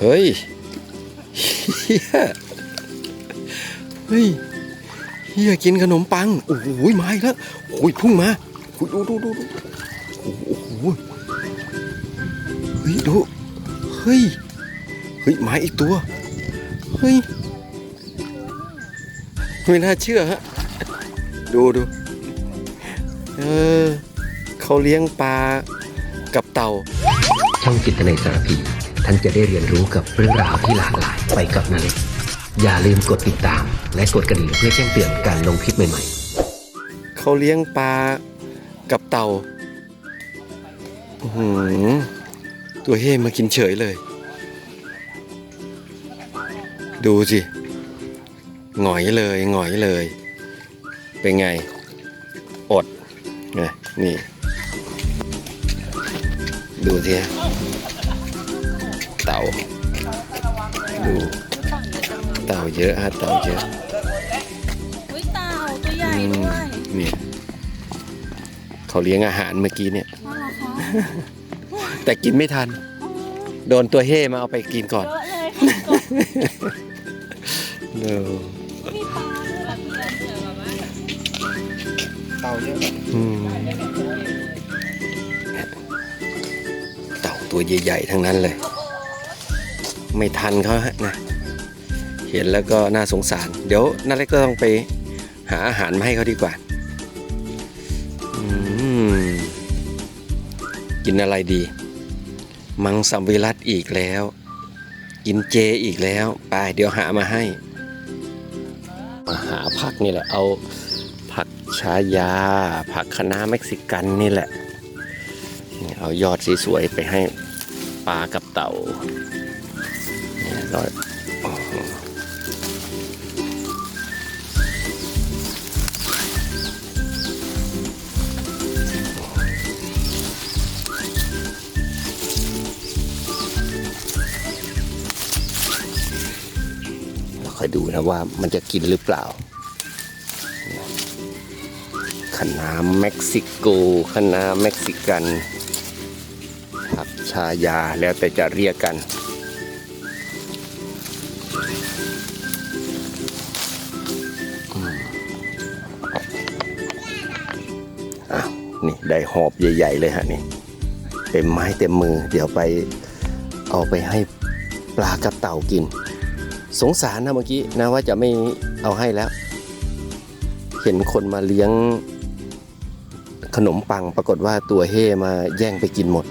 เฮ้ยเฮียเฮ้ยเฮียกินขนมปัง โอ้โหมาอีกแล้วโอ้ยพุ่งมาโอ้ยดูดูดูดูโอ้โหเฮ้ยดูเฮ้ยเฮ้ยมาอีกตัว เฮ้ยไม่น่าเชื่อฮะดูดูเออเขาเลี้ยงปลากับเต่าช่องจิตนาสารพี ท่านจะได้เรียนรู้กับเรื่องราวที่หลากหลายไปกับนาเล็กอย่าลืมกดติดตาม และกดกระดิ่งเพื่อแจ้งเตือนการลงคลิปใหม่ๆ เขาเลี้ยงปลากับเต่าหือตัวเฮ่มากินเฉยเลย ดูสิหงอยเลยหงอยเลย เป็นไง อดไงนี่ ดูสิ เต่าดูเต่าเยอะฮะเต่าเยอะอุ้ยเต่าตัวใหญ่อืมด้วยเนี่ยเขาเลี้ยงอาหารเมื่อกี้เนี่ยน่ารักค่ะแต่กินไม่ทัน โดนตัวเฮ่มาเอาไปกินก่อนเยอะเลยค่ะกบเออมีปลาด้วยล่ะพี่เจอแบบว่าอืมเต่าตัวใหญ่ๆทั้งนั้นเลย ไม่ทันเขาฮะนะเห็นแล้วก็น่าสงสาร เดี๋ยวนั่นเล็กก็ต้องไปหาอาหารมาให้เขาดีกว่าอืมกินอะไรดี มังสัมวิรัตอีกแล้ว กินเจอีกแล้ว ไปเดี๋ยวหามาให้ มาหาผักนี่แหละ เอาผักชายา ผักคะน้าเม็กซิกันนี่แหละ เอายอดสวยๆไปให้ปลากับเต่า นี่ยอดโอ้โหเราค่อยดูนะว่ามันจะกินหรือเปล่าคะน้าเม็กซิโกคะน้าเม็กซิกันผักชายาแล้วแต่จะเรียกกัน อ้าวนี่ได้หอบใหญ่ ๆ เลยฮะนี่เต็มไม้เต็มมือ เดี๋ยวไปเอาไปให้ปลากับเต่ากิน สงสารนะเมื่อกี้นะว่าจะไม่เอาให้แล้ว เห็นคนมาเลี้ยงขนมปังปรากฏว่าตัวเฮ่มาแย่งไปกินหมด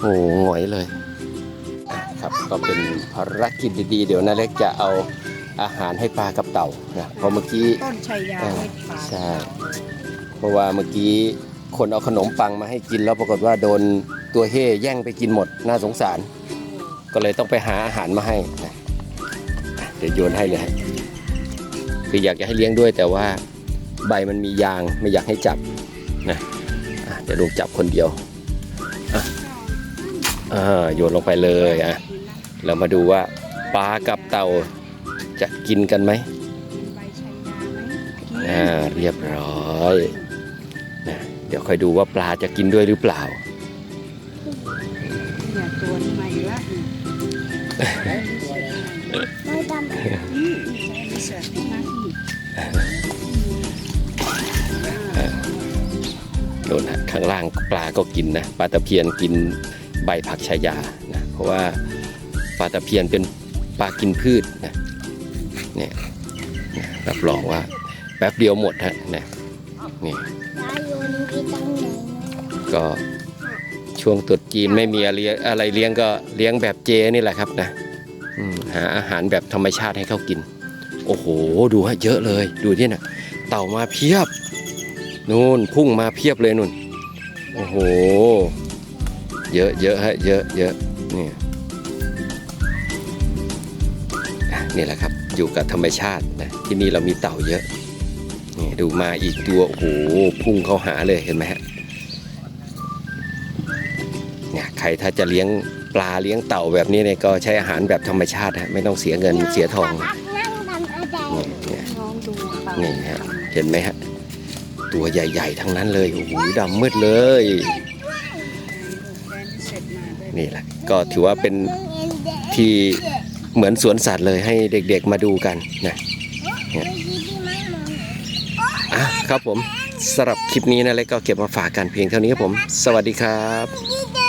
โอ้หงอยเลย อะครับ ก็เป็นภารกิจดีๆ เดี๋ยวนาเล็กจะเอาอาหารให้ปลากับเต่านะเพราะเมื่อกี้ต้นชัยยาให้ปลาใช่เพราะว่าเมื่อกี้คนเอาขนมปังมาให้กินแล้วปรากฏว่าโดนตัวเฮ่แย่งไปกินหมดน่าสงสาร ก็เลยต้องไปหาอาหารมาให้นะอะเดี๋ยวโยนให้เลยฮะคืออยากจะให้เลี้ยงด้วย แต่ว่าใบมันมียางไม่อยากให้จับนะอะเดี๋ยวลุงจับคนเดียวอะอ่าโยนลงไปเลยอะ เรามาดูว่าปลากับเต่าจะกินกันไหมอ่าเรียบร้อยนะเดี๋ยวค่อยดูว่าปลาจะกินด้วยหรือเปล่าตัวนี้มาอีกแล้วไม่ดำอืมใช่ไม่เสิร์ฟให้มาอีกโดนะข้างล่างปลาก็กินนะปลาตะเพียนกินใบผักชายานะเพราะว่า ปลาตะเพียนเป็นปลากินพืชนะเนี่ยรับรองว่าแป๊บเดียวหมดฮะนะนี่ยนไปตั้งไหนนะก็ช่วงตรุษจีนไม่มีอะไรเลี้ยงก็เลี้ยงแบบเจนี่แหละครับนะหาอาหารแบบธรรมชาติให้เขากิน โอ้โห ดูฮะเยอะเลย ดูที่น่ะเต่ามาเพียบนู่นพุ่งมาเพียบเลยนู่น โอ้โห เยอะเยอะฮะเยอะเยอะนี่อ่ นี่แหละครับ อยู่กับธรรมชาตินะที่นี่เรามีเต่าเยอะนี่ดูมาอีกตัวโอ้โหพุ่งเข้าหาเลยเห็นไหมฮะเนี่ยใครถ้าจะเลี้ยงปลาเลี้ยงเต่าแบบนี้เนี่ยก็ใช้อาหารแบบธรรมชาติฮะไม่ต้องเสียเงินเสียทองนั่งทำอะไรนี่เนี่ยลองดูค่ะนี่ฮะเห็นไหมฮะตัวใหญ่ ๆ ทั้งนั้นเลยโอ้โหดำมืดเลยแฟนที่เสร็จมาด้วยนี่แหละก็ถือว่าเป็นเงินที่ เหมือนสวนสัตว์เลยให้เด็กๆมาดูกันนะอะครับผมสำหรับคลิปนี้นะเล็กก็เก็บมาฝากกันเพียงเท่านี้ครับผม สวัสดีครับ